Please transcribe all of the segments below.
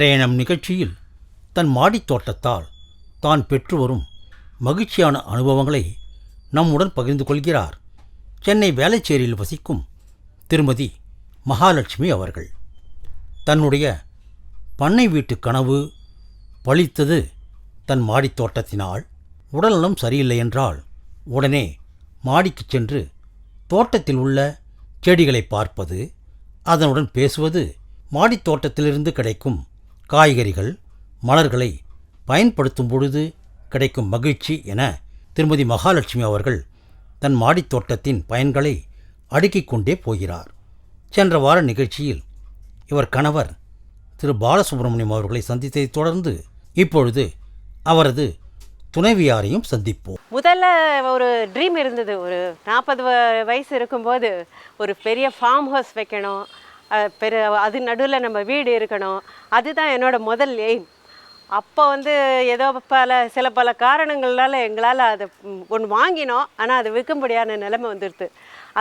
இன்றைய நம் நிகழ்ச்சியில் தன் மாடித் தோட்டத்தால் தான் பெற்று வரும் மகிழ்ச்சியான அனுபவங்களை நம்முடன் பகிர்ந்து கொள்கிறார் சென்னை வேளச்சேரியில் வசிக்கும் திருமதி மகாலட்சுமி அவர்கள். தன்னுடைய பண்ணை வீட்டு கனவு பழித்தது தன் மாடித் தோட்டத்தினால் உடல்நலம் சரியில்லை என்றால் உடனே மாடிக்குச் சென்று தோட்டத்தில் உள்ள செடிகளை பார்ப்பது அதனுடன் பேசுவது மாடித் தோட்டத்திலிருந்து கிடைக்கும் காய்கறிகள் மலர்களை பயன்படுத்தும் பொழுது கிடைக்கும் மகிழ்ச்சி என திருமதி மகாலட்சுமி அவர்கள் தன் மாடித் தோட்டத்தின் பயன்களை அடுக்கிக் கொண்டே போகிறார். சென்ற வார நிகழ்ச்சியில் இவர் கணவர் திரு. பாலசுப்ரமணியம் அவர்களை சந்தித்ததைத் தொடர்ந்து இப்பொழுது அவரது துணைவியாரையும் சந்திப்போம். முதல்ல ஒரு ட்ரீம் இருந்தது. ஒரு நாற்பது வயசு இருக்கும்போது ஒரு பெரிய ஃபார்ம் ஹவுஸ் வைக்கணும். பெரு அது நடுவில் நம்ம வீடு இருக்கணும். அதுதான் என்னோட முதல் எய்ம் அப்போ வந்து ஏதோ பல சில பல காரணங்களால் எங்களால் அதை ஒன்று வாங்கினோம். ஆனால் அது விற்கும்படியான நிலைமை வந்துடுது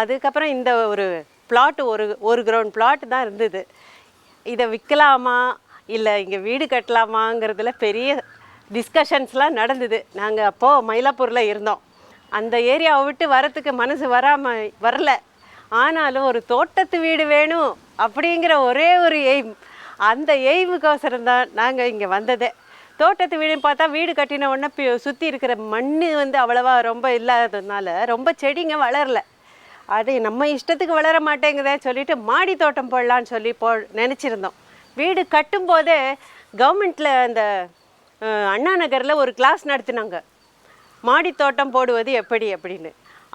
அதுக்கப்புறம் இந்த ஒரு பிளாட்டு ஒரு ஒரு கிரவுண்ட் பிளாட் தான் இருந்தது. இதை விற்கலாமா இல்லை இங்கே வீடு கட்டலாமாங்கிறதுல பெரிய டிஸ்கஷன்ஸ்லாம் நடந்தது. நாங்கள் அப்போது மயிலாப்பூரில் இருந்தோம். அந்த ஏரியாவை விட்டு வரத்துக்கு மனசு வராமல் வரல. ஆனாலும் ஒரு தோட்டத்து வீடு வேணும். அப்படிங்கிற ஒரே ஒரு எய்ம். அந்த எய்முக்கோசரம் தான் நாங்கள் இங்கே வந்ததே. தோட்டத்து வீடுன்னு பார்த்தா வீடு கட்டின உடனே சுற்றி இருக்கிற மண் வந்து அவ்வளவா ரொம்ப இல்லாததுனால ரொம்ப செடிங்க வளரல. அது நம்ம இஷ்டத்துக்கு வளர மாட்டேங்குதே சொல்லிட்டு மாடி தோட்டம் போடலான்னு சொல்லி போ நினச்சிருந்தோம். வீடு கட்டும்போதே கவர்மெண்ட்டில் அந்த அண்ணா நகரில் ஒரு கிளாஸ் நடத்தினாங்க. மாடி தோட்டம் போடுவது எப்படி அப்படின்னு.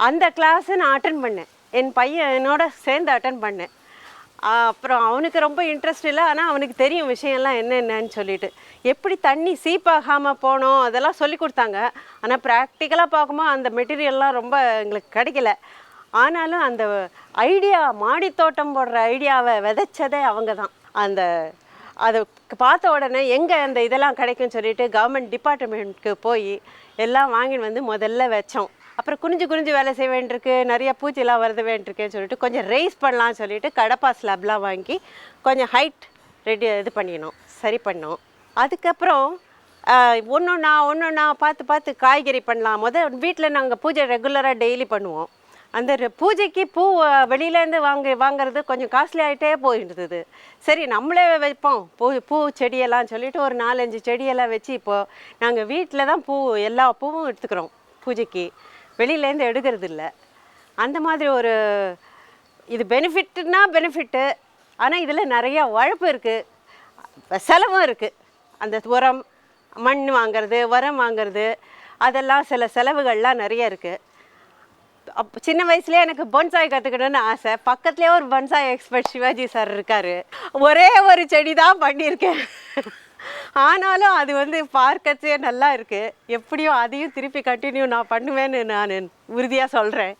அந்த கிளாஸை நான் அட்டன் பண்ணேன். என் பையன் என்னோட சேர்ந்து அட்டன் பண்ணேன். அப்புறம் அவனுக்கு ரொம்ப இன்ட்ரெஸ்ட் இல்லை. ஆனால் அவனுக்கு தெரியும் விஷயம்லாம் என்னென்னன்னு சொல்லிட்டு. எப்படி தண்ணி சீப்பாகாமல் போனோம் அதெல்லாம் சொல்லி கொடுத்தாங்க. ஆனால் ப்ராக்டிக்கலாக பார்க்கும்போது அந்த மெட்டீரியல்லாம் ரொம்ப எங்களுக்கு கிடைக்கல. ஆனாலும் அந்த ஐடியா மாடி தோட்டம் போடுற ஐடியாவை விதைச்சதே அவங்க தான் அந்த அதை பார்த்த உடனே எங்கே அந்த இதெல்லாம் கிடைக்கும்னு சொல்லிட்டு கவர்மெண்ட் டிபார்ட்மெண்ட்டுக்கு போய் எல்லாம் வாங்கிட்டு வந்து முதல்ல வச்சோம். அப்புறம் குனிஞ்சு குனிஞ்சு வேலை செய்ய வேண்டியிருக்கு நிறைய பூச்சிலாம் வருது வேண்டியிருக்குன்னு சொல்லிட்டு கொஞ்சம் ரைஸ் பண்ணலாம்னு சொல்லிட்டு கடப்பா ஸ்லாப்லாம் வாங்கி கொஞ்சம் ஹைட் ரெடி இது பண்ணினோம் சரி பண்ணோம் அதுக்கப்புறம் ஒன்று நான் ஒன்று ஒன்றா பார்த்து பார்த்து காய்கறி பண்ணலாம். முதல் வீட்டில் நாங்கள் பூஜை ரெகுலராக டெய்லி பண்ணுவோம். அந்த பூஜைக்கு பூ வெளியிலேருந்து வாங்கி வாங்குறது கொஞ்சம் காஸ்ட்லி ஆகிட்டே போயிருந்தது சரி நம்மளே வைப்போம். பூ பூ செடியெல்லாம் சொல்லிட்டு ஒரு நாலஞ்சு செடியெல்லாம் வச்சு இப்போது நாங்கள் வீட்டில் தான் பூ எல்லா பூவும் எடுத்துக்கிறோம் பூஜைக்கு. வெளியிலேருந்து எடுக்கிறது இல்லை அந்த மாதிரி ஒரு இது பெனிஃபிட்னா பெனிஃபிட்டு ஆனால் இதில் நிறையா உழைப்பு இருக்குது செலவும் இருக்குது அந்த உரம் மண் வாங்குறது உரம் வாங்குறது அதெல்லாம் சில செலவுகள்லாம் நிறைய இருக்குது அப் சின்ன வயசுலேயே எனக்கு பொன்சாய் கற்றுக்கணும்னு ஆசை. பக்கத்துலேயே ஒரு பொன்சாய் எக்ஸ்பர்ட் சிவாஜி சார் இருக்கார். ஒரே ஒரு செடி தான் பண்ணியிருக்கேன். ஆனாலும் அது வந்து பார்க்கச்சே நல்லா இருக்குது எப்படியும் அதையும் திருப்பி கண்டினியூ நான் பண்ணுவேன்னு நான் உறுதியாக சொல்கிறேன்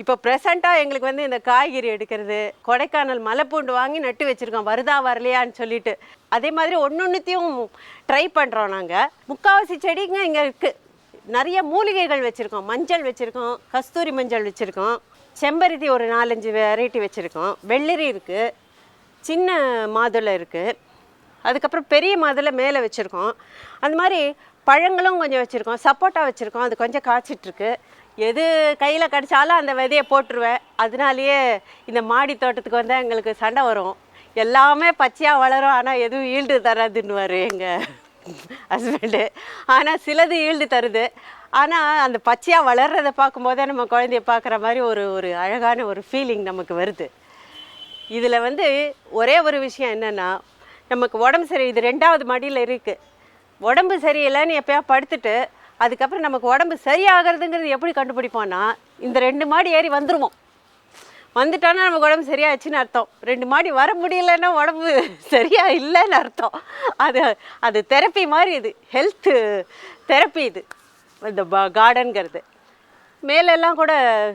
இப்போ ப்ரெசண்ட்டாக எங்களுக்கு வந்து இந்த காய்கறி எடுக்கிறது கொடைக்கானல் மலைப்பூண்டு வாங்கி நட்டு வச்சுருக்கோம் வருதா வரலையான்னு சொல்லிட்டு. அதே மாதிரி ஒன்று ஒன்றுத்தையும் ட்ரை பண்ணுறோம் நாங்கள் முக்காவாசி செடிங்க இங்கே இருக்குது நிறைய மூலிகைகள் வச்சுருக்கோம் மஞ்சள் வச்சுருக்கோம் கஸ்தூரி மஞ்சள் வச்சுருக்கோம் செம்பருத்தி ஒரு நாலஞ்சு வெரைட்டி வச்சுருக்கோம். வெள்ளரி இருக்குது சின்ன மாதுளை இருக்குது அதுக்கப்புறம் பெரிய மாதுளை மேலே வச்சுருக்கோம். அந்த மாதிரி பழங்களும் கொஞ்சம் வச்சுருக்கோம். சப்போட்டா வச்சுருக்கோம். அது கொஞ்சம் காய்ச்சிட்ருக்கு. எது கையில் கிடச்சாலும் அந்த விதையை போட்டுருவேன். அதனாலேயே இந்த மாடி தோட்டத்துக்கு வந்தால் எங்களுக்கு சண்டை வரும். எல்லாமே பச்சையாக வளரும். ஆனால் எதுவும் ஈல்டு தராதுன்னுவார் எங்கள் ஹஸ்பண்டு ஆனால் சிலது ஈல்டு தருது. ஆனால் அந்த பச்சையாக வளர்றதை பார்க்கும்போதே நம்ம குழந்தைய பார்க்குற மாதிரி ஒரு ஒரு அழகான ஒரு ஃபீலிங் நமக்கு வருது. இதில் வந்து ஒரே ஒரு விஷயம் என்னென்னா நமக்கு உடம்பு சரி இது ரெண்டாவது மடியில் இருக்குது உடம்பு சரியில்லைன்னு எப்போயா படுத்துட்டு அதுக்கப்புறம் நமக்கு உடம்பு சரியாகிறதுங்கிறது எப்படி கண்டுபிடிப்போம்னா இந்த ரெண்டு மாடி ஏறி வந்துடுவோம் வந்துட்டோன்னா நமக்கு உடம்பு சரியாச்சுன்னு அர்த்தம். ரெண்டு மாடி வர முடியலன்னா உடம்பு சரியாக இல்லைன்னு அர்த்தம். அது அது தெரப்பி மாதிரி இது. ஹெல்த்து தெரப்பி இது. இந்த கார்டனுங்கிறது மேலெல்லாம் கூட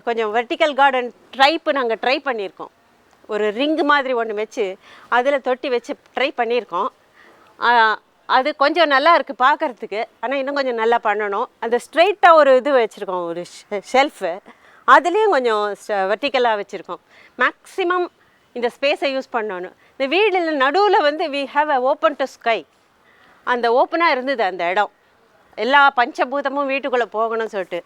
கொஞ்சம் வெர்டிக்கல் கார்டன் ட்ரைப்பு நாங்கள் ட்ரை பண்ணியிருக்கோம். ஒரு ரிங்கு மாதிரி ஒன்று வச்சு அதில் தொட்டி வச்சு ட்ரை பண்ணியிருக்கோம். அது கொஞ்சம் நல்லா இருக்குது பார்க்கறதுக்கு. ஆனால் இன்னும் கொஞ்சம் நல்லா பண்ணணும். அந்த ஸ்ட்ரைட்டாக ஒரு இது வச்சுருக்கோம் ஒரு ஷெல்ஃபு அதுலேயும் கொஞ்சம் வெர்டிக்கலாக வச்சுருக்கோம். மேக்ஸிமம் இந்த ஸ்பேஸை யூஸ் பண்ணணும். இந்த வீடில் நடுவில் வந்து we have a open to sky அந்த ஓப்பனாக இருந்தது அந்த இடம். எல்லா பஞ்சபூதமும் வீட்டுக்குள்ளே போகணும்னு சொல்லிட்டு.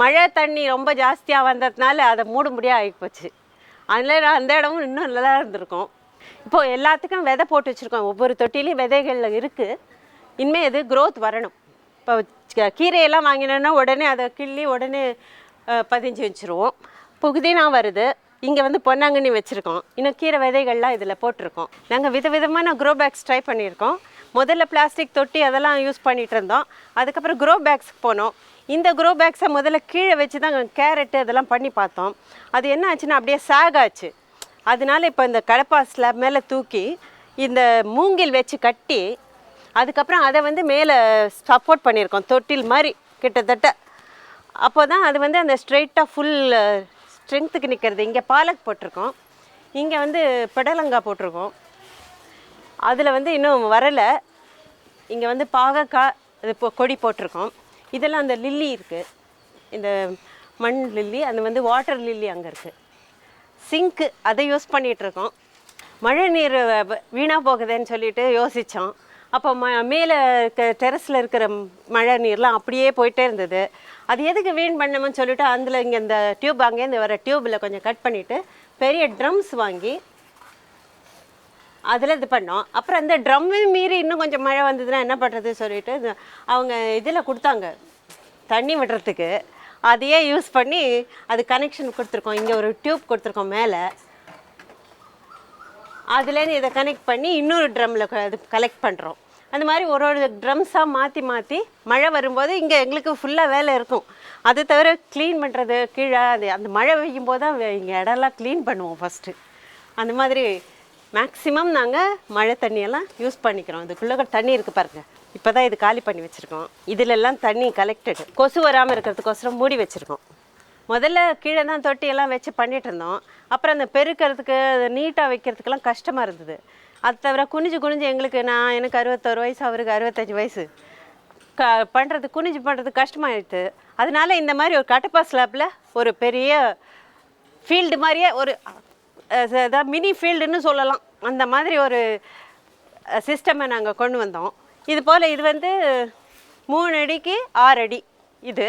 மழை தண்ணி ரொம்ப ஜாஸ்தியாக வந்ததுனால அதை மூடும்படியாக முடியாது ஆகிப்போச்சு அதில் அந்த இடமும் இன்னும் நல்லா இருந்திருக்கும். இப்போது எல்லாத்துக்கும் விதை போட்டு வச்சுருக்கோம். ஒவ்வொரு தொட்டிலையும் விதைகளில் இருக்குது இனிமேல் இது க்ரோத் வரணும். இப்போ கீரையெல்லாம் வாங்கினோன்னா உடனே அதை கிள்ளி உடனே பதிஞ்சு வச்சுருவோம். புகுதினா வருது. இங்கே வந்து பொன்னாங்கண்ணி வச்சுருக்கோம். இன்னும் கீரை விதைகள்லாம் இதில் போட்டிருக்கோம். நாங்கள் விதவிதமான க்ரோ பேக்ஸ் ட்ரை பண்ணியிருக்கோம். முதல்ல பிளாஸ்டிக் தொட்டி அதெல்லாம் யூஸ் பண்ணிகிட்டு இருந்தோம். அதுக்கப்புறம் க்ரோ பேக்ஸ்க்கு போனோம். இந்த க்ரோ பேக்ஸை முதல்ல கீழே வச்சு தான் கேரட்டு அதெல்லாம் பண்ணி பார்த்தோம். அது என்ன ஆச்சுன்னா அப்படியே சாக் ஆச்சு. அதனால இப்போ இந்த கடப்பா ஸ்லாப் மேலே தூக்கி இந்த மூங்கில் வச்சு கட்டி அதுக்கப்புறம் அதை வந்து மேலே சப்போர்ட் பண்ணியிருக்கோம் தொட்டில் மாதிரி கிட்டத்தட்ட. அப்போ தான் அது வந்து அந்த ஸ்ட்ரெயிட்டாக ஃபுல் ஸ்ட்ரென்த்துக்கு நிற்கிறது இங்கே பாலக் போட்டிருக்கோம். இங்கே வந்து பெடலங்காய் போட்டிருக்கோம். அதில் வந்து இன்னும் வரலை. இங்கே வந்து பாகக்காய் இது கொடி போட்டிருக்கோம். இதெல்லாம் அந்த லில்லி இருக்குது இந்த மண் லில்லி அது வந்து வாட்டர் லில்லி அங்கே இருக்குது சிங்க்கு அதை யூஸ் பண்ணிகிட்ருக்கோம் மழை நீர் வீணாக போகுதுன்னு சொல்லிட்டு யோசித்தோம் அப்போ ம மேலே இருக்க டெரஸில் இருக்கிற மழை நீர்லாம் அப்படியே போயிட்டே இருந்தது. அது எதுக்கு வீண் பண்ணமுன்னு சொல்லிட்டு அதில் இங்கே இந்த டியூப் அங்கேருந்து வர டியூப்பில் கொஞ்சம் கட் பண்ணிவிட்டு பெரிய ட்ரம்ஸ் வாங்கி அதில் இது பண்ணோம். அப்புறம் அந்த ட்ரம்மு மீறி இன்னும் கொஞ்சம் மழை வந்ததுன்னா என்ன பண்ணுறது சொல்லிட்டு அவங்க இதில் கொடுத்தாங்க. தண்ணி விடுறதுக்கு. அதையே யூஸ் பண்ணி அது கனெக்ஷன் கொடுத்துருக்கோம். இங்கே ஒரு டியூப் கொடுத்துருக்கோம் மேலே. அதுலேருந்து இதை கனெக்ட் பண்ணி இன்னொரு ட்ரம்மில் அது கலெக்ட் பண்ணுறோம் அந்த மாதிரி ஒரு ஒரு ட்ரம்ஸாக மாற்றி மாற்றி மழை வரும்போது இங்கே எங்களுக்கு ஃபுல்லாக வேலை இருக்கும். அது தவிர க்ளீன் பண்ணுறது கீழே அது அந்த மழை பெய்யும் போது தான் இங்கே இடம்லாம் க்ளீன் பண்ணுவோம் ஃபஸ்ட்டு அந்த மாதிரி மேக்ஸிமம் நாங்கள் மழை தண்ணியெல்லாம் யூஸ் பண்ணிக்கிறோம். இதுக்குள்ளே தண்ணி இருக்குது பாருங்கள் இப்போ தான் இது காலி பண்ணி வச்சுருக்கோம். இதிலெல்லாம் தண்ணி கலெக்டடு கொசு வராமல் இருக்கிறதுக்கோசரம் மூடி வச்சுருக்கோம். முதல்ல கீழே தான் தொட்டியெல்லாம் வச்சு பண்ணிகிட்டு இருந்தோம். அப்புறம் அந்த பெருக்கிறதுக்கு நீட்டாக வைக்கிறதுக்கெல்லாம் கஷ்டமாக இருந்தது. அது தவிர குனிஞ்சு குனிஞ்சு எங்களுக்கு நான் எனக்கு அறுபத்தோரு வயசு அவருக்கு அறுபத்தஞ்சு வயசு. க பண்ணுறது குனிஞ்சு பண்ணுறது கஷ்டமாயிடுது அதனால இந்த மாதிரி ஒரு கட்டப்பா ஸ்லாப்பில் ஒரு பெரிய ஃபீல்டு மாதிரியே ஒரு மினி ஃபீல்டுன்னு சொல்லலாம். அந்த மாதிரி ஒரு சிஸ்டமை நாங்கள் கொண்டு வந்தோம். இது போல் இது வந்து மூணு அடிக்கு ஆறு அடி இது.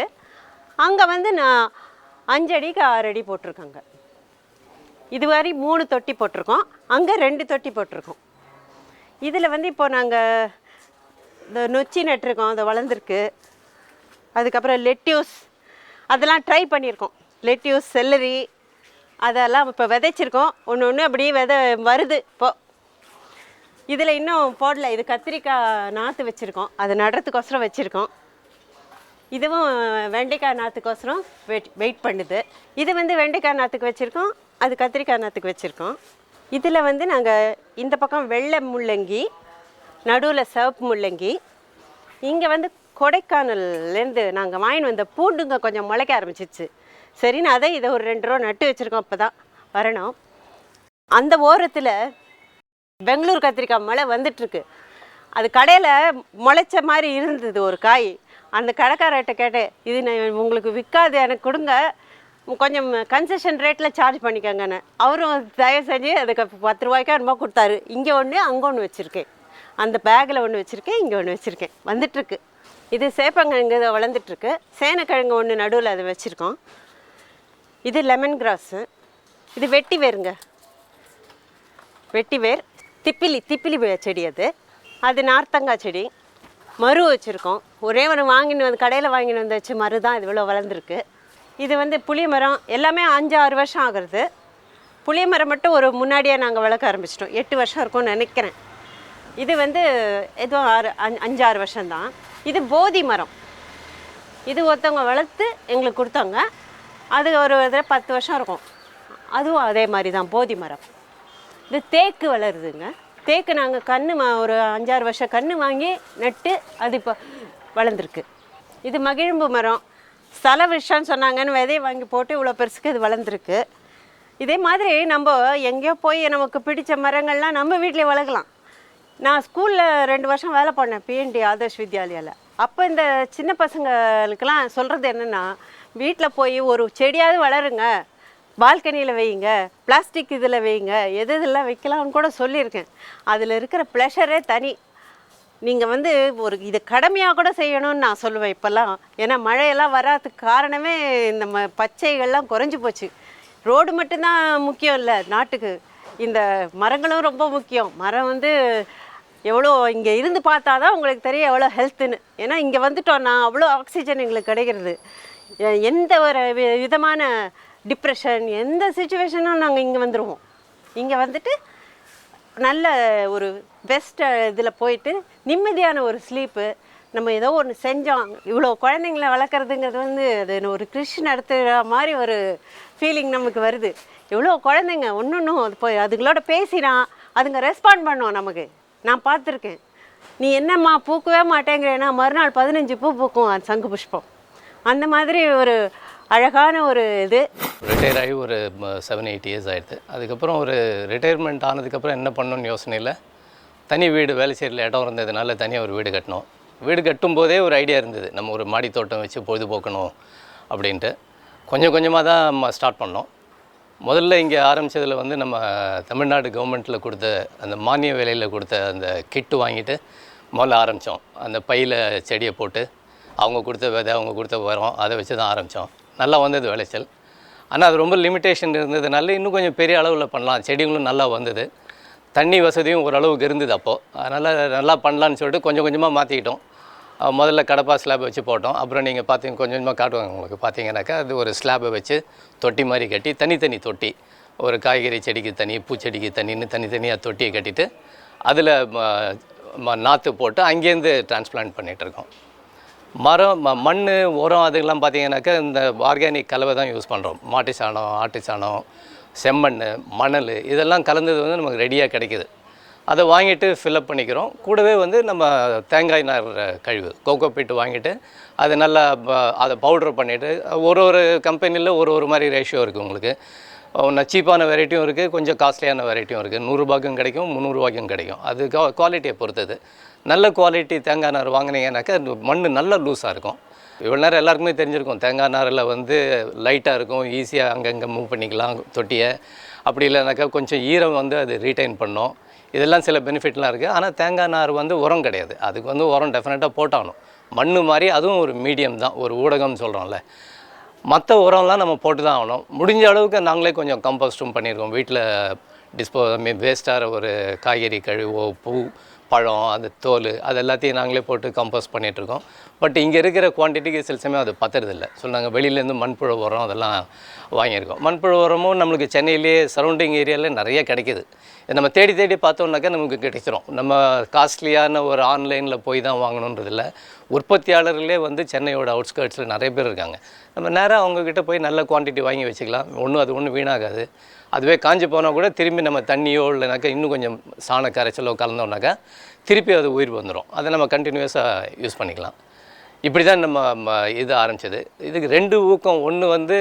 அங்கே வந்து நான் அஞ்சு அடிக்கு ஆறு அடி போட்டிருக்காங்க. இது மாதிரி மூணு தொட்டி போட்டிருக்கோம். அங்கே ரெண்டு தொட்டி போட்டிருக்கோம். இதில் வந்து இப்போ நாங்கள் இந்த நொச்சி நட்டிருக்கோம் அது வளர்ந்துருக்கு. அதுக்கப்புறம் லெட்யூஸ் அதெல்லாம் ட்ரை பண்ணியிருக்கோம். லெட்யூஸ் செல்லரி அதெல்லாம் இப்போ விதைச்சிருக்கோம். ஒன்று ஒன்று அப்படியே விதை வருது இப்போ. இதில் இன்னும் போடல. இது கத்திரிக்காய் நாற்று வச்சுருக்கோம். அது நடுறதுக்கோசரம் வச்சுருக்கோம். இதுவும் வெண்டைக்காய் நாற்றுக்கோசரம் வெயிட் வெயிட் பண்ணுது. இது வந்து வெண்டைக்காய் நாற்றுக்கு வச்சுருக்கோம். அது கத்திரிக்காய் நாற்றுக்கு வச்சுருக்கோம். இதில் வந்து நாங்கள் இந்த பக்கம் வெள்ளை முள்ளங்கி நடுவில் சிவப்பு முள்ளங்கி இங்கே வந்து கொடைக்கானல்லேருந்து நாங்கள் வாங்கின்னு வந்த பூண்டுங்க கொஞ்சம் முளைக்க ஆரம்பிச்சிச்சு. சரின்னு அதை இதை ஒரு ரெண்டு ரூபா நட்டு வச்சுருக்கோம் இப்போ தான் வரணும். அந்த ஓரத்தில் பெங்களூர் கத்திரிக்காய் மழை வந்துட்டுருக்கு. அது கடையில் முளைச்ச மாதிரி இருந்தது ஒரு காய். அந்த கடைக்காரர்கிட்ட கேட்டேன் இது நான் உங்களுக்கு விற்காது எனக்கு கொடுங்க. கொஞ்சம் கன்செஷன் ரேட்டில் சார்ஜ் பண்ணிக்கோங்கன்னு. அவரும் தயவு செஞ்சு அதுக்கு பத்து ரூபாய்க்கா என்னமோ கொடுத்தாரு. இங்கே ஒன்று அங்கே ஒன்று வச்சுருக்கேன். அந்த பேக்கில் ஒன்று வச்சுருக்கேன் இங்கே ஒன்று வச்சுருக்கேன். வந்துட்டுருக்கு. இது சேப்பங்கிழங்கு இதை வளர்ந்துட்டுருக்கு. சேனக்கிழங்கு ஒன்று நடுவில் அதை வச்சுருக்கோம். இது லெமன் கிராஸு இது வெட்டி வேருங்க. வெட்டி வேர் திப்பிலி திப்பிலி செடி அது. அது நார்த்தங்காய் செடி. மரு வச்சுருக்கோம். ஒரே ஒரு வாங்கின்னு வந்து கடையில் வாங்கின்னு வந்து வச்சு மரு தான் இது இவ்வளோ வளர்ந்துருக்கு. இது வந்து புளிய மரம் எல்லாமே அஞ்சு ஆறு வருஷம் ஆகுறது. புளிய மரம் மட்டும் ஒரு முன்னாடியே நாங்கள் வளர்க்க ஆரம்பிச்சிட்டோம். எட்டு வருஷம் இருக்கும்னு நினைக்கிறேன். இது வந்து எதுவும் ஆறு அஞ்சு அஞ்சாறு வருஷம்தான். இது போதி மரம். இது ஒருத்தவங்க வளர்த்து எங்களுக்கு கொடுத்தாங்க. அது ஒரு இதில் பத்து வருஷம் இருக்கும். அதுவும் அதே மாதிரி தான் போதி மரம். இது தேக்கு வளருதுங்க. தேக்கு நாங்கள் கன்று ஒரு அஞ்சாறு வருஷம் கன்று வாங்கி நட்டு அது இப்போ வளர்ந்துருக்கு. இது மகிழும்பு மரம். ஸ்தல விஷம்னு சொன்னாங்கன்னு விதையை வாங்கி போட்டு இவ்வளோ பெருசுக்கு இது வளர்ந்துருக்கு. இதே மாதிரி நம்ம எங்கேயோ போய் நமக்கு பிடித்த மரங்கள்லாம் நம்ம வீட்டிலே வளர்க்கலாம். நான் ஸ்கூலில் ரெண்டு வருஷம் வேலை பண்ணேன் பிஎன்டி ஆதர்ஷ் வித்யாலயாவில் அப்போ இந்த சின்ன பசங்களுக்கெல்லாம் சொல்கிறது என்னென்னா வீட்டில் போய் ஒரு செடியாவது வளருங்க. பால்கனியில் வைங்க பிளாஸ்டிக் இதில் வைங்க எது இதெல்லாம் வைக்கலாம்னு கூட சொல்லியிருக்கேன். அதில் இருக்கிற ப்ளஷரே தனி. நீங்கள் வந்து ஒரு இது கடமையாக கூட செய்யணும்னு நான் சொல்லுவேன் இப்போல்லாம். ஏன்னா மழையெல்லாம் வராதுக்கு காரணமே இந்த ம பச்சைகள்லாம் குறைஞ்சி போச்சு. ரோடு மட்டும்தான் முக்கியம் இல்லை நாட்டுக்கு. இந்த மரங்களும் ரொம்ப முக்கியம். மரம் வந்து எவ்வளோ இங்கே இருந்து பார்த்தா தான் உங்களுக்கு தெரியும் எவ்வளோ ஹெல்த்துன்னு ஏன்னா இங்கே வந்துட்டோம்னா அவ்வளோ ஆக்சிஜன் எங்களுக்கு கிடைக்கிறது. எந்த ஒரு வி- விதமான டிப்ரெஷன் எந்த சுச்சுவேஷனும் நாங்கள் இங்கே வந்துடுவோம் இங்கே வந்துட்டு நல்ல ஒரு பெஸ்ட் இதில் போயிட்டு நிம்மதியான ஒரு ஸ்லீப்பு நம்ம ஏதோ ஒன்று செஞ்சோம். இவ்வளோ குழந்தைங்கள வளர்க்குறதுங்கிறது வந்து அது ஒரு கிறிஸ்டின் நடத்துகிற மாதிரி ஒரு ஃபீலிங் நமக்கு வருது. இவ்வளோ குழந்தைங்க ஒன்று ஒன்றும் அது போய் அதுங்களோட பேசினா அதுங்க ரெஸ்பாண்ட் பண்ணும் நமக்கு. நான் பார்த்துருக்கேன். நீ என்னம்மா பூக்கவே மாட்டேங்கிறேன்னா மறுநாள் பதினஞ்சு பூ பூக்கும் அது சங்கு புஷ்பம். அந்த மாதிரி ஒரு அழகான ஒரு இது. ரிட்டையர் ஆகி ஒரு செவன் எயிட் இயர்ஸ் ஆகிடுது அதுக்கப்புறம் ஒரு ரிட்டையர்மெண்ட் ஆனதுக்கப்புறம் என்ன பண்ணணும்னு யோசனையில் தனி வீடு வேலைச்சேரியில் இடம் இருந்ததுனால தனியாக ஒரு வீடு கட்டினோம். வீடு கட்டும் போதே ஒரு ஐடியா இருந்தது. நம்ம ஒரு மாடி தோட்டம் வச்சு பொழுதுபோக்கணும் அப்படின்ட்டு. கொஞ்சம் கொஞ்சமாக தான் ஸ்டார்ட் பண்ணோம். முதல்ல இங்கே ஆரம்பித்ததில் வந்து நம்ம தமிழ்நாடு கவர்மெண்ட்டில் கொடுத்த அந்த மானிய விலையில் கொடுத்த அந்த கிட்டு வாங்கிட்டு முதல்ல ஆரம்பித்தோம் அந்த பையில் செடியை போட்டு அவங்க கொடுத்த விதை அவங்க கொடுத்த உரம் அதை வச்சு தான் ஆரம்பித்தோம். நல்லா வந்தது விளைச்சல். ஆனால் அது ரொம்ப லிமிட்டேஷன் இருந்ததுனால இன்னும் கொஞ்சம் பெரிய அளவில் பண்ணலாம். செடிகளும் நல்லா வந்தது. தண்ணி வசதியும் ஓரளவுக்கு இருந்தது அப்போது அதனால் நல்லா பண்ணலான்னு சொல்லிட்டு கொஞ்சம் கொஞ்சமாக மாற்றிக்கிட்டோம் முதல்ல கடப்பா ஸ்லாப் வச்சு போட்டோம். அப்புறம் நீங்கள் பார்த்தீங்க கொஞ்சம் கொஞ்சமாக காட்டுவாங்க. உங்களுக்கு பார்த்தீங்கன்னாக்கா அது ஒரு ஸ்லாபை வச்சு தொட்டி மாதிரி கட்டி தனித்தனி தொட்டி. ஒரு காய்கறி செடிக்கு தனி பூச்செடிக்கு தனின்னு தனித்தனியாக தொட்டியை கட்டிட்டு அதில் நாற்று போட்டு அங்கேருந்து டிரான்ஸ்பிளான்ட் பண்ணிகிட்ருக்கோம் மரம் ம மண் உரம் அதுக்கெல்லாம் பார்த்தீங்கன்னாக்கா இந்த ஆர்கானிக் கலவை தான் யூஸ் பண்ணுறோம் மாட்டு சாணம் ஆட்டு சாணம் செம்மண் மணல் இதெல்லாம் கலந்தது வந்து நமக்கு ரெடியாக கிடைக்கிது. அதை வாங்கிட்டு ஃபில்அப் பண்ணிக்கிறோம். கூடவே வந்து நம்ம தேங்காய் நார் கழிவு கோகோ பீட்டு வாங்கிட்டு அதை நல்லா அதை பவுடர் பண்ணிவிட்டு ஒரு ஒரு கம்பெனியில் ஒரு ஒரு மாதிரி ரேஷியோ இருக்குது உங்களுக்கு. ஒன்று சீப்பான வெரைட்டியும் இருக்குது கொஞ்சம் காஸ்ட்லியான வெரைட்டியும் இருக்குது நூறுரூபாய்க்கும் கிடைக்கும் முந்நூறுபாய்க்கும் கிடைக்கும். அது குவாலிட்டியை பொறுத்தது. நல்ல குவாலிட்டி தேங்காய் நார் வாங்கினீங்கன்னாக்கா மண் நல்லா லூஸாக இருக்கும். இவ்வளோ நேரம் எல்லாருக்குமே தெரிஞ்சிருக்கும் தேங்காய் நாரில் வந்து லைட்டாக இருக்கும் ஈஸியாக அங்கங்கே மூவ் பண்ணிக்கலாம் தொட்டியை. அப்படி இல்லைனாக்கா கொஞ்சம் ஈரம் வந்து அது ரீட்டைன் பண்ணும். இதெல்லாம் சில பெனிஃபிட்லாம் இருக்குது ஆனால் தேங்காய் நார் வந்து உரம் கிடையாது. அதுக்கு வந்து உரம் டெஃபினட்டாக போட்டாகணும். மண் மாதிரி அதுவும் ஒரு மீடியம் தான் ஒரு ஊடகம்னு சொல்கிறோம்ல மற்ற உரம்லாம் நம்ம போட்டு தான் ஆகணும். முடிஞ்ச அளவுக்கு நாங்களே கொஞ்சம் கம்போஸ்ட்டும் பண்ணியிருக்கோம் வீட்டில் டிஸ்போ வேஸ்ட்டாகிற ஒரு காய்கறி கழிவோ பூ பழம் அந்த தோல் அது எல்லாத்தையும் நாங்களே போட்டு கம்போஸ் பண்ணிகிட்ருக்கோம் பட் இங்கே இருக்கிற குவான்டிட்டிக்கு சில சமயம் அது பத்துறதில்ல. ஸோ நாங்கள் வெளியிலேருந்து மண்புழு உரம் அதெல்லாம் வாங்கியிருக்கோம். மண்புழு உரமும் நம்மளுக்கு சென்னையிலேயே சரௌண்டிங் ஏரியாவில் நிறைய கிடைக்கிது. நம்ம தேடி தேடி பார்த்தோம்னாக்கா நமக்கு கிடைச்சிரும். நம்ம காஸ்ட்லியான ஒரு ஆன்லைனில் போய் தான் வாங்கணுன்றதில்ல உற்பத்தியாளர்களே வந்து சென்னையோட அவுட்ஸ்கர்ட்ஸில் நிறைய பேர் இருக்காங்க. நம்ம நேராக அவங்கக்கிட்ட போய் நல்ல குவான்டிட்டி வாங்கி வச்சுக்கலாம். ஒன்றும் அது ஒன்றும் வீணாகாது. அதுவே காஞ்சி போனால் கூட திரும்பி நம்ம தண்ணியோ இல்லைனாக்கா இன்னும் கொஞ்சம் சாண கரைச்சலோ கலந்தோம்னாக்கா திருப்பி அது உயிர் வந்துடும் அதை நம்ம கண்டினியூஸாக யூஸ் பண்ணிக்கலாம். இப்படி தான் நம்ம ம- இது ஆரம்பிச்சது. இதுக்கு ரெண்டு ஊக்கம். ஒன்று வந்து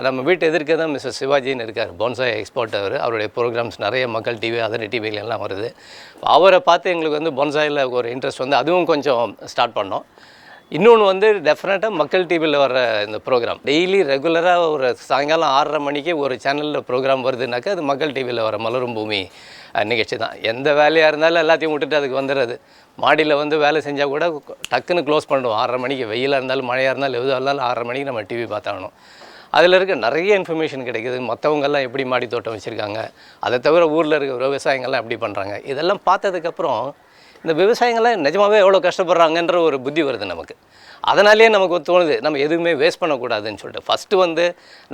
நம்ம வீட்டு எதிர்க்க தான் மிஸ்டர் சிவாஜின்னு இருக்கார். போன்சாய் எக்ஸ்போர்ட் அவர் அவருடைய ப்ரோக்ராம்ஸ் நிறைய மக்கள் டிவி அதர் டிவில எல்லாம் வருது. அவரை பார்த்து எங்களுக்கு வந்து பொன்சாயில் ஒரு இன்ட்ரெஸ்ட் வந்து அதுவும் கொஞ்சம் ஸ்டார்ட் பண்ணோம். இன்னொன்று வந்து டெஃபினட்டாக மக்கள் டிவியில் வர இந்த ப்ரோக்ராம் டெய்லி ரெகுலராக ஒரு சாயங்காலம் ஆறரை மணிக்கு ஒரு சேனலில் ப்ரோக்ராம் வருதுனாக்கா அது மக்கள் டிவியில் வர மலரும் பூமி நிகழ்ச்சி தான். எந்த வேலையாக இருந்தாலும் எல்லாத்தையும் விட்டுட்டு அதுக்கு வந்துடுறது. மாடியில் வந்து வேலை செஞ்சால் கூட டக்குன்னு க்ளோஸ் பண்ணுவோம் ஆறரை மணிக்கு வெயிலாக இருந்தாலும் மழையாக இருந்தாலும் எதுவாக இருந்தாலும் ஆறரை மணிக்கு நம்ம டிவி பார்த்தாகணும் அதில் இருக்க நிறைய இன்ஃபர்மேஷன் கிடைக்குது. மற்றவங்கெல்லாம் எப்படி மாடி தோட்டம் வச்சுருக்காங்க அதை தவிர ஊரில் இருக்கிற விவசாயங்கள்லாம் எப்படி பண்ணுறாங்க இதெல்லாம் பார்த்ததுக்கப்புறம் இந்த விவசாயங்கள்லாம் நிஜமாவே எவ்வளோ கஷ்டப்படுறாங்கன்ற ஒரு புத்தி வருது நமக்கு. அதனாலேயே நமக்கு தோணுது நம்ம எதுவுமே வேஸ்ட் பண்ணக்கூடாதுன்னு சொல்லிட்டு. ஃபஸ்ட்டு வந்து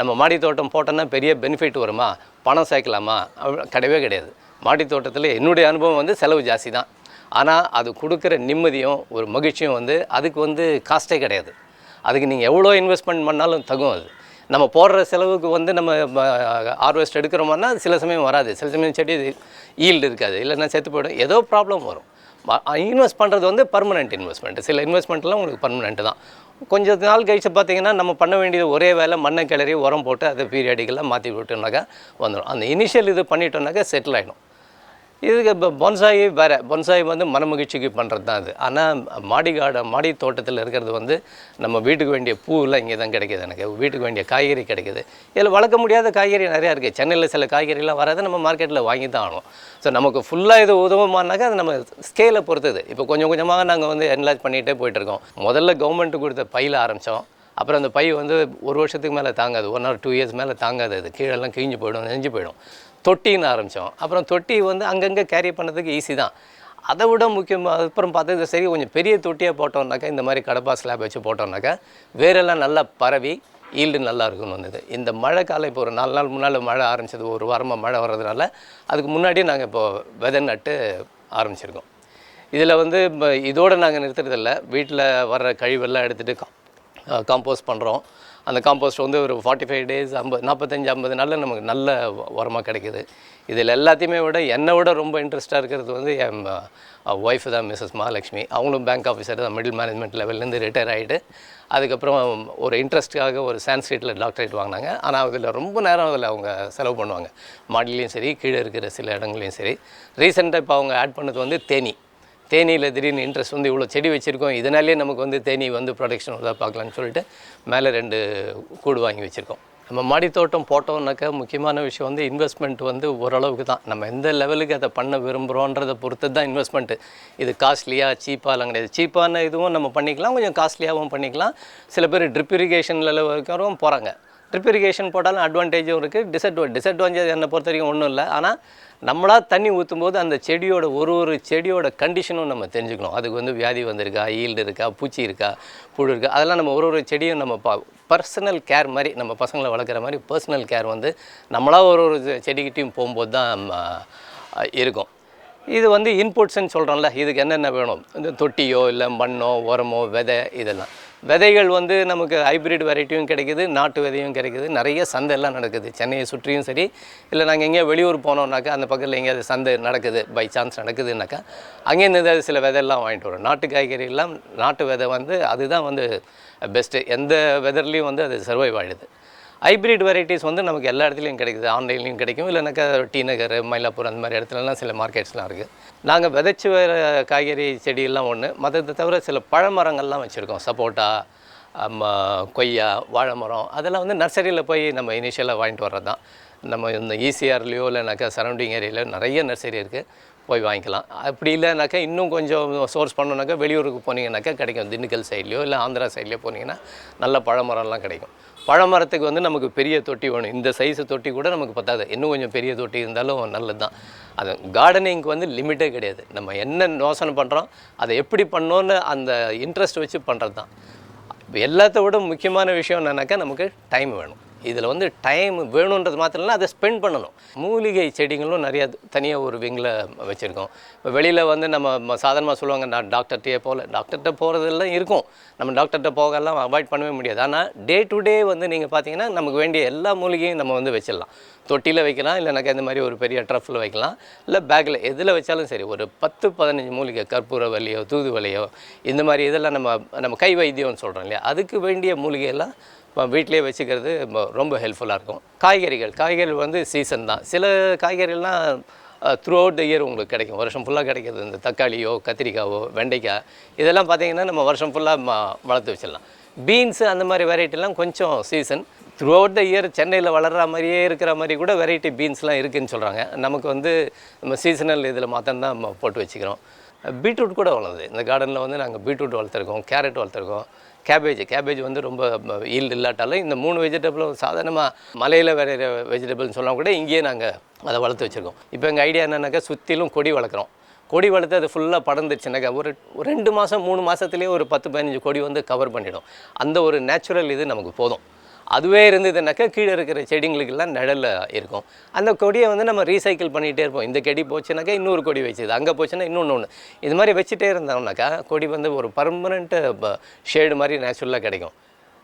நம்ம மாடி தோட்டம் போட்டோன்னா பெரிய பெனிஃபிட் வருமா? பணம் சேர்க்கலாமா? கிடையவே கிடையாது. மாடி தோட்டத்தில் என்னுடைய அனுபவம் வந்து செலவு ஜாஸ்தி தான் ஆனால் அது கொடுக்குற நிம்மதியும் ஒரு மகிழ்ச்சியும் வந்து அதுக்கு வந்து காஸ்ட்டே கிடையாது. அதுக்கு நீங்கள் எவ்வளோ இன்வெஸ்ட்மெண்ட் பண்ணாலும் தகும் அது. நம்ம போடுற செலவுக்கு வந்து நம்ம ஹார்வெஸ்ட் எடுக்கிறோம்னா சில சமயம் வராது. சில சமயம் செடி ஈல்டு இருக்காது. இல்லைன்னா செத்து போயிடும். ஏதோ ப்ராப்ளம் வரும். இன்வெஸ்ட் பண்ணுறது வந்து பர்மனெண்ட் இன்வெஸ்ட்மெண்ட் சில இன்வெஸ்ட்மெண்ட்லாம் உங்களுக்கு பர்மனெண்ட் தான். கொஞ்ச நாள் கழிச்சு பார்த்தீங்கன்னா நம்ம பண்ண வேண்டியது ஒரே வேலை மண்ணை கிளறி உரம் போட்டு அதை பீரியாடிக்கெல்லாம் மாற்றி விட்டோம்னாக்கா வந்துடும் அந்த இனிஷியல் இது பண்ணிட்டோம்னாக்கா செட்டில் ஆகிடும் இதுக்கு இப்போ பொன்சாயி வேறு பொன்சாயி வந்து மனமகிழ்ச்சிக்கு பண்ணுறது தான் அது. ஆனால் மாடி காடை மாடி தோட்டத்தில் இருக்கிறது வந்து நம்ம வீட்டுக்கு வேண்டிய பூவெல்லாம் இங்கே தான் கிடைக்கிது எனக்கு. வீட்டுக்கு வேண்டிய காய்கறி கிடைக்குது. இதில் வளர்க்க முடியாத காய்கறி நிறையா இருக்குது சென்னையில் சில காய்கறிலாம் வராது நம்ம மார்க்கெட்டில் வாங்கி தான் ஆகணும். ஸோ நமக்கு ஃபுல்லாக இது உதவுமானாக்கா அது நம்ம ஸ்கேலை பொறுத்தது. இப்போ கொஞ்சம் கொஞ்சமாக நாங்கள் வந்து என்லாஜ் பண்ணிகிட்டே போயிட்டுருக்கோம். முதல்ல கவர்மெண்ட் கொடுத்த பையில் ஆரம்பித்தோம் அப்புறம் அந்த பை வந்து ஒரு வருஷத்துக்கு மேலே தாங்காது. ஒன் ஆர் டூ இயர்ஸ் மேலே தாங்காது. அது கீழெல்லாம் கிழிஞ்சு போயிடும் நெஞ்சு போயிடும். தொட்டின்னு ஆரம்பித்தோம் அப்புறம் தொட்டி வந்து அங்கங்கே கேரி பண்ணதுக்கு ஈஸி தான். அதை விட முக்கியமாக அப்புறம் பார்த்தது சரி கொஞ்சம் பெரிய தொட்டியாக போட்டோம்னாக்கா இந்த மாதிரி கடப்பா ஸ்லாப் வச்சு போட்டோம்னாக்கா வேரெல்லாம் நல்லா பரவி ஈல்டு நல்லா இருக்கும்னு வந்தது. இந்த மழை காலம் இப்போ ஒரு நாலு நாள் முன்னால் மழை ஆரம்பிச்சது ஒரு வாரமாக மழை வர்றதுனால அதுக்கு முன்னாடியே நாங்கள் இப்போது விதை நட்டு ஆரம்பிச்சிருக்கோம். இதில் வந்து இப்போ இதோடு நாங்கள் நிறுத்துறதில்ல. வீட்டில் வர்ற கழிவெல்லாம் எடுத்துகிட்டு காம்போஸ்ட் பண்ணுறோம் அந்த காம்போஸ்ட் வந்து ஒரு ஃபார்ட்டி ஃபைவ் டேஸ் ஐம்பது நாற்பத்தஞ்சு ஐம்பது நாளில் நமக்கு நல்ல உரமாக கிடைக்குது. இதில் எல்லாத்தையுமே விட என்னை விட ரொம்ப இன்ட்ரெஸ்ட்டாக இருக்கிறது வந்து என் ஒய்ஃப் தான் மிஸ்ஸஸ் மகாலட்சுமி. அவங்களும் பேங்க் ஆஃபீஸர் தான் மிடில் மேனேஜ்மெண்ட் லெவல்லேருந்து ரிட்டையர் ஆகிட்டு அதுக்கப்புறம் ஒரு இன்ட்ரெஸ்ட்டுக்காக ஒரு சான்ஸ்கிரிட்டில் டாக்டரேட் வாங்கினாங்க. ஆனால் அதில் ரொம்ப நேரம் அதில் அவங்க செலவு பண்ணுவாங்க. மாடிலையும் சரி கீழே இருக்கிற சில இடங்களையும் சரி. ரீசெண்டாக இப்போ அவங்க ஆட் பண்ணது வந்து தேனி. தேனியில் திடீர்னு இன்ட்ரெஸ்ட் வந்து இவ்வளோ செடி வச்சுருக்கோம். இதனாலே நமக்கு வந்து தேனி வந்து ப்ரொடக்ஷன் தான் பார்க்கலான்னு சொல்லிட்டு மேலே ரெண்டு கூடு வாங்கி வச்சுருக்கோம். நம்ம மாடித்தோட்டம் போட்டோம்னாக்கா முக்கியமான விஷயம் வந்து இன்வெஸ்ட்மெண்ட் வந்து ஓரளவுக்கு தான். நம்ம எந்த லெவலுக்கு அதை பண்ண விரும்புகிறோன்றதை பொறுத்து தான் இன்வெஸ்ட்மெண்ட்டு இது காஸ்ட்லியாக சீப்பாலாம் கிடையாது. சீப்பான இதுவும் நம்ம பண்ணிக்கலாம். கொஞ்சம் காஸ்ட்லியாகவும் பண்ணிக்கலாம். சில பேர் ட்ரிப் இரிகேஷனில் வரைக்கும் போகிறாங்க ட்ரிப் இரிகேஷன் போட்டாலும் அட்வான்டேஜும் இருக்குது டிஸ்அட்வான்டேஜ் டிஸ்அட்வான்டேஜ் என்னை பொறுத்த வரைக்கும் ஒன்றும் இல்லை. ஆனால் நம்மளா தண்ணி ஊற்றும் போது அந்த செடியோட ஒரு ஒரு செடியோட கண்டிஷனும் நம்ம தெரிஞ்சுக்கணும். அதுக்கு வந்து வியாதி வந்திருக்கா ஈல்டு இருக்கா பூச்சி இருக்கா புழு இருக்கா அதெல்லாம் நம்ம ஒரு ஒரு செடியும் நம்ம பா பர்சனல் கேர் மாதிரி நம்ம பசங்களை வளர்க்குற மாதிரி பர்சனல் கேர் வந்து நம்மளா ஒரு ஒரு செடிக்கிட்டையும் போகும்போது தான் இருக்கும். இது வந்து இன்புட்ஸ்ன்னு சொல்கிறோம்ல இதுக்கு என்னென்ன வேணும்? இந்த தொட்டியோ இல்லை மண்ணோ உரமோ விதை இதெல்லாம். விதைகள் வந்து நமக்கு ஹைப்ரிட் வெரைட்டியும் கிடைக்குது நாட்டு விதையும் கிடைக்குது. நிறைய சந்தையெல்லாம் நடக்குது. சென்னையை சுற்றியும் சரி இல்லை நாங்கள் எங்கேயோ வெளியூர் போனோம்னாக்கா அந்த பக்கத்தில் எங்கேயாவது சந்தை நடக்குது பை சான்ஸ் நடக்குதுன்னாக்கா அங்கேருந்து ஏதாவது சில விதையெல்லாம் வாங்கிட்டு வரோம் நாட்டு காய்கறியெல்லாம் நாட்டு விதை வந்து அதுதான் வந்து பெஸ்ட்டு எந்த வெதர்லேயும் வந்து அது சர்வைவ் ஆகிடுது ஹைப்ரிட் வெரைட்டிஸ் வந்து நமக்கு எல்லா இடத்துலையும் கிடைக்குது. ஆன்லைன்லையும் கிடைக்கும். இல்லைனாக்கா டி நகர் மயிலாப்பூர் அந்த மாதிரி இடத்துலலாம் சில மார்க்கெட்ஸ்லாம் இருக்குது நாங்கள் விதைச்சி வர காய்கறி செடியெல்லாம் ஒன்று மற்றதை தவிர சில பழமரங்கள்லாம் வச்சுருக்கோம். சப்போட்டா ஆமா, கொய்யா வாழை மரம் அதெல்லாம் வந்து நர்சரியில் போய் நம்ம இனிஷியலாக வாங்கிட்டு வர்றது தான் நம்ம இந்த ஈசிஆர்லேயோ இல்லைனாக்கா சரௌண்டிங் ஏரியாவில் நிறைய நர்சரி இருக்குது போய் வாங்கிக்கலாம். அப்படி இல்லைனாக்கா இன்னும் கொஞ்சம் சோர்ஸ் பண்ணோன்னாக்கா வெளியூருக்கு போனீங்கன்னாக்கா கிடைக்கும். திண்டுக்கல் சைட்லேயோ இல்லை ஆந்திரா சைட்லேயோ போனீங்கன்னா நல்ல பழமரம்லாம் கிடைக்கும். பழமரத்துக்கு வந்து நமக்கு பெரிய தொட்டி வேணும். இந்த சைஸு தொட்டி கூட நமக்கு பத்தாது. இன்னும் கொஞ்சம் பெரிய தொட்டி இருந்தாலும் நல்லது தான் அது கார்டனிங்க்கு வந்து லிமிட்டே கிடையாது. நம்ம என்ன யோசனை பண்ணுறோம் அதை எப்படி பண்ணோன்னு அந்த இன்ட்ரெஸ்ட் வச்சு பண்ணுறது தான் எல்லாத்த விட முக்கியமான விஷயம் என்னன்னாக்கா நமக்கு டைம் வேணும். இதில் வந்து டைம் வேணுன்றது மாத்திரம் இல்லை அதை ஸ்பெண்ட் பண்ணணும். மூலிகை செடிகளும் நிறையா தனியாக ஒரு விங்கில் வச்சுருக்கோம். இப்போ வெளியில் வந்து நம்ம சாதாரணமாக சொல்லுவாங்க நான் டாக்டர்கிட்டயே போகல. டாக்டர்கிட்ட போகிறதெல்லாம் இருக்கும். நம்ம டாக்டர்கிட்ட போகலாம் அவாய்ட் பண்ணவே முடியாது. ஆனால் டே டு டே வந்து நீங்கள் பார்த்தீங்கன்னா நமக்கு வேண்டிய எல்லா மூலிகையும் நம்ம வந்து வச்சிடலாம். தொட்டியில் வைக்கலாம் இல்லைனாக்கா இந்த மாதிரி ஒரு பெரிய ட்ரஃபில் வைக்கலாம். இல்லை பேக்கில் எதில் வச்சாலும் சரி ஒரு பத்து பதினஞ்சு மூலிகை கற்பூர வலியோ தூது வலியோ இந்த மாதிரி இதெல்லாம் நம்ம நம்ம கை வைத்தியம்னு சொல்கிறோம் இல்லையா? அதுக்கு வேண்டிய மூலிகையெல்லாம் இப்போ வீட்டிலேயே வச்சுக்கிறது ரொம்ப- ஹெல்ப்ஃபுல்லாக இருக்கும். காய்கறிகள் காய்கறிகள் வந்து சீசன் தான். சில காய்கறிகள்லாம் த்ரூ அவுட் த இயர் உங்களுக்கு கிடைக்கும். வருஷம் ஃபுல்லாக கிடைக்கிறது இந்த தக்காளியோ கத்திரிக்காவோ வெண்டைக்காய் இதெல்லாம் பார்த்தீங்கன்னா நம்ம வருஷம் ஃபுல்லாக வளர்த்து வச்சிடலாம். பீன்ஸு அந்த மாதிரி வெரைட்டிலாம் கொஞ்சம் season throughout the year சென்னையில் வளர்கிற மாதிரியே இருக்கிற மாதிரி கூட வெரைட்டி பீன்ஸ்லாம் இருக்குதுன்னு சொல்கிறாங்க நமக்கு வந்து நம்ம சீசனல் இதில் மாத்திரம் தான் நம்ம போட்டு வச்சுக்கிறோம். பீட்ரூட் கூட வளருது. இந்த கார்டனில் வந்து நாங்கள் பீட்ரூட் வளர்த்துருக்கோம் கேரட் வளர்த்துருக்கோம். கேபேஜ் கேபேஜ் வந்து ரொம்ப ஈல்டு இல்லாட்டாலும் இந்த மூணு வெஜிடபிளும் சாதாரணமாக மலையில் விளையிற வெஜிடபிள்னு சொன்னால் கூட இங்கேயே நாங்கள் அதை வளர்த்து வச்சுருக்கோம். இப்போ எங்கள் ஐடியா என்னென்னாக்கா சுற்றிலும் கொடி வளர்க்குறோம். கொடி வளர்த்து அது ஃபுல்லாக படர்ந்துச்சுனாக்கா ஒரு ஒரு ரெண்டு மாதம் மூணு மாதத்துலேயே ஒரு பத்து பதினஞ்சு கொடி வந்து கவர் பண்ணிடும். அந்த ஒரு நேச்சுரல் இது நமக்கு போதும். அதுவே இருந்ததுனாக்கா கீழே இருக்கிற செடிங்களுக்கெல்லாம் நிழல்ல இருக்கும். அந்த கொடியை வந்து நம்ம ரீசைக்கிள் பண்ணிகிட்டே இருப்போம். இந்த செடி போச்சுனாக்கா இன்னொரு கொடி வச்சுது. அங்கே போச்சுன்னா இன்னொன்று ஒன்று இது மாதிரி வச்சுட்டே இருந்தோம்னாக்கா கொடி வந்து ஒரு பர்மனெண்ட்டு ஷேடு மாதிரி நேச்சுரலாக கிடைக்கும்.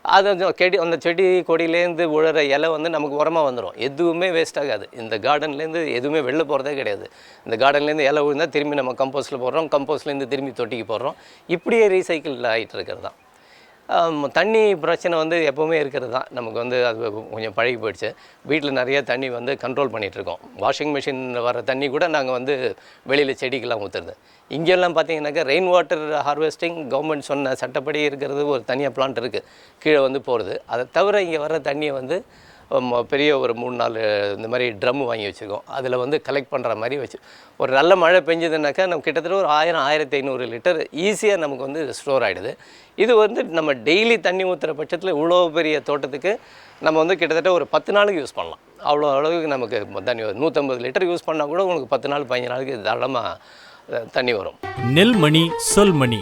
அது வந்து செடி அந்த செடி கொடியிலேருந்து உழற இலை வந்து நமக்கு உரமாக வந்துடும் எதுவுமே வேஸ்ட் ஆகாது. இந்த கார்டன்லேருந்து எதுவுமே வெளில போகிறதே கிடையாது. இந்த கார்டன்லேருந்து இலை விழுந்தால் திரும்பி நம்ம கம்போஸ்ட்டில் போடுறோம். கம்போஸ்ட்லேருந்து திரும்பி தொட்டிக்கு போடுறோம். இப்படியே ரீசைக்கிள் ஆகிட்டு இருக்கிறது தான். தண்ணி பிரச்சனை வந்து எப்போவுமே இருக்கிறது தான். நமக்கு வந்து அது கொஞ்சம் பழகி போயிடுச்சு. வீட்டில் நிறைய தண்ணி வந்து கண்ட்ரோல் பண்ணிகிட்ருக்கோம் வாஷிங் மிஷின் வர தண்ணி கூட நாங்கள் வந்து வெளியில் செடிக்கெல்லாம் ஊற்றுறது இங்கெல்லாம் பார்த்தீங்கன்னாக்கா ரெயின் வாட்டர் ஹார்வெஸ்டிங் கவர்மெண்ட் சொன்ன சட்டப்படி இருக்கிறது ஒரு தனியாக பிளான்ட் இருக்குது கீழே வந்து போகிறது அதை தவிர இங்கே வர தண்ணியை வந்து பெரிய ஒரு மூணு நாலு இந்த மாதிரி ட்ரம் வாங்கி வச்சுருக்கோம். அதில் வந்து கலெக்ட் பண்ணுற மாதிரி வச்சு ஒரு நல்ல மழை பெஞ்சதுனாக்கா நம்ம கிட்டத்தட்ட ஒரு ஆயிரம் ஆயிரத்தி ஐநூறு லிட்டர் ஈஸியாக நமக்கு வந்து ஸ்டோர் ஆகிடுது இது வந்து நம்ம டெய்லி தண்ணி ஊற்றுற பட்சத்தில் இவ்வளோ பெரிய தோட்டத்துக்கு நம்ம வந்து கிட்டத்தட்ட ஒரு பத்து நாளுக்கு யூஸ் பண்ணலாம். அவ்வளோ அளவுக்கு நமக்கு தண்ணி நூற்றம்பது லிட்டர் யூஸ் பண்ணால் கூட உங்களுக்கு பத்து நாள் பதினஞ்சு நாளுக்கு தாராளமாக தண்ணி வரும். நெல்மணி சொல்மணி.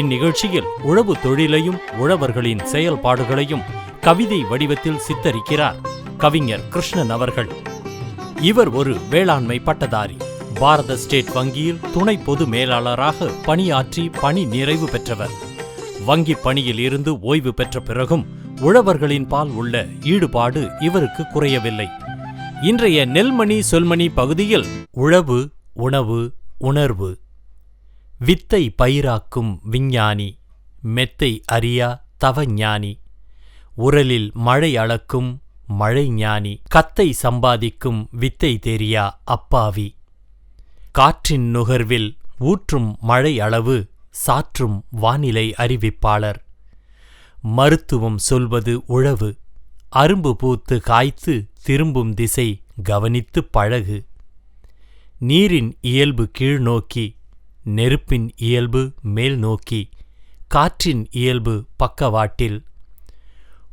இந்நிகழ்ச்சியில் உழவு தொழிலையும் உழவர்களின் செயல்பாடுகளையும் கவிதை வடிவத்தில் சித்தரிக்கிறார் கவிஞர் கிருஷ்ணன் அவர்கள். இவர் ஒரு வேளாண்மை பட்டதாரி. பாரத ஸ்டேட் வங்கியில் துணை பொது மேலாளராக பணியாற்றி பணி நிறைவு பெற்றவர். வங்கி பணியில் இருந்து ஓய்வு பெற்ற பிறகும் உழவர்களின் பால் உள்ள ஈடுபாடு இவருக்கு குறையவில்லை. இன்றைய நெல்மணி சொல்மணி பகுதியில் உழவு உணவு உணர்வு. வித்தை பயிராக்கும் விஞ்ஞானி மெத்தை அறியா தவஞானி. உரலில் மழை அளக்கும் மழை ஞானி கத்தை சம்பாதிக்கும் வித்தை தெரியா அப்பாவி? காற்றின் நுகர்வில் ஊற்றும் மழை அளவு சாற்றும் வானிலை அறிவிப்பாளர். மருத்துவம் சொல்வது உழவு அரும்பு பூத்து காய்த்து திரும்பும் திசை கவனித்துப் பழகு. நீரின் இயல்பு கீழ்நோக்கி நெருப்பின் இயல்பு மேல் நோக்கி காற்றின் இயல்பு பக்கவாட்டில்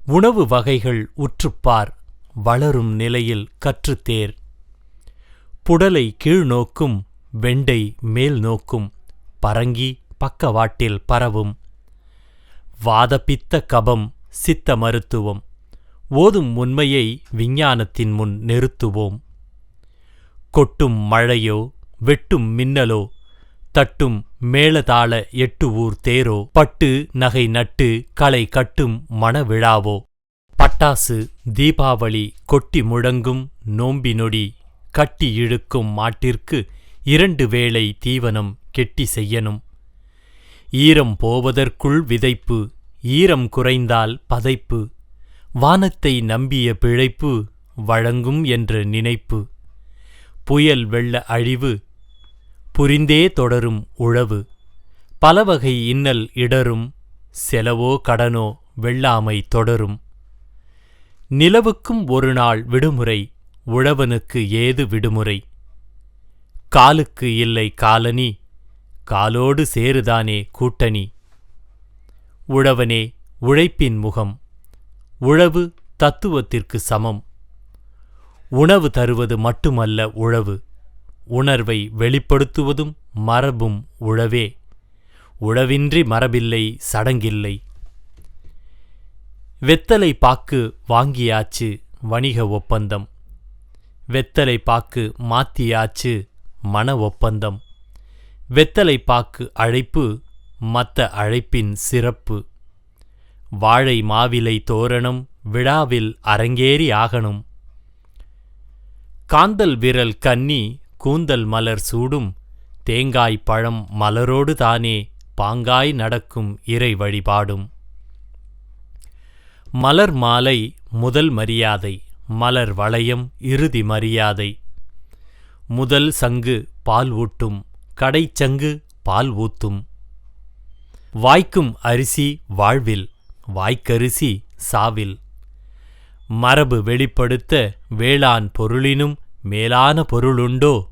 உணவு வகைகள் உற்றுப்பார் வளரும் நிலையில் கற்றுத்தேர். புடலை கீழ்நோக்கும் வெண்டை மேல் நோக்கும் பரங்கி பக்கவாட்டில் பரவும். வாதபித்த கபம் சித்த மருத்துவம் ஓதும் உண்மையை விஞ்ஞானத்தின் முன் நிறுத்துவோம். கொட்டும் மழையோ வெட்டும் மின்னலோ தட்டும் மேளதாள எட்டு ஊர் தேரோ பட்டு நகை நட்டு களை கட்டும் மணவிழாவோ. பட்டாசு தீபாவளி கொட்டி முழங்கும் நோம்பி நொடி கட்டி இழுக்கும் மாட்டிற்கு இரண்டு வேளை தீவனம் கெட்டி செய்யணும். ஈரம் போவதற்குள் விதைப்பு ஈரம் குறைந்தால் பதைப்பு. வானத்தை நம்பிய பிழைப்பு வழங்கும் என்ற நினைப்பு. புயல் வெள்ள அழிவு புரிந்தே தொடரும் உழவு. பலவகை இன்னல் இடரும் செலவோ கடனோ வெள்ளாமை தொடரும். நிலவுக்கும் ஒரு நாள் விடுமுறை உழவனுக்கு ஏது விடுமுறை? காலுக்கு இல்லை காலனி காலோடு சேருதானே கூட்டணி? உழவனே உழைப்பின் முகம் உழவு தத்துவத்திற்கு சமம். உணவு தருவது மட்டுமல்ல உழவு. உணர்வை வெளிப்படுத்துவதும் மரபும் உழவே. உழவின்றி மரபில்லை சடங்கில்லை. வெத்தலை பாக்கு வாங்கியாச்சு வணிக ஒப்பந்தம். வெத்தலை பாக்கு மாத்தியாச்சு மன ஒப்பந்தம். வெத்தலை பாக்கு அழைப்பு மத்த அழைப்பின் சிறப்பு. வாழை மாவிலை தோரணம் விழாவில் அரங்கேறி ஆகணும். காந்தல் விரல் கன்னி கூந்தல் மலர் சூடும் தேங்காய் பழம் மலரோடு தானே பாங்காய் நடக்கும் இறை வழிபாடும். மலர் மாலை முதல் மரியாதை மலர் வளையம் இறுதி மரியாதை. முதல் சங்கு பால் ஊட்டும் கடைச்சங்கு பால் ஊத்தும். வாய்க்கும் அரிசி வாழ்வில் வாய்க்கரிசி சாவில். மரபு வெளிப்படுத்த வேளாண் பொருளினும் மேலான பொருளுண்டோ?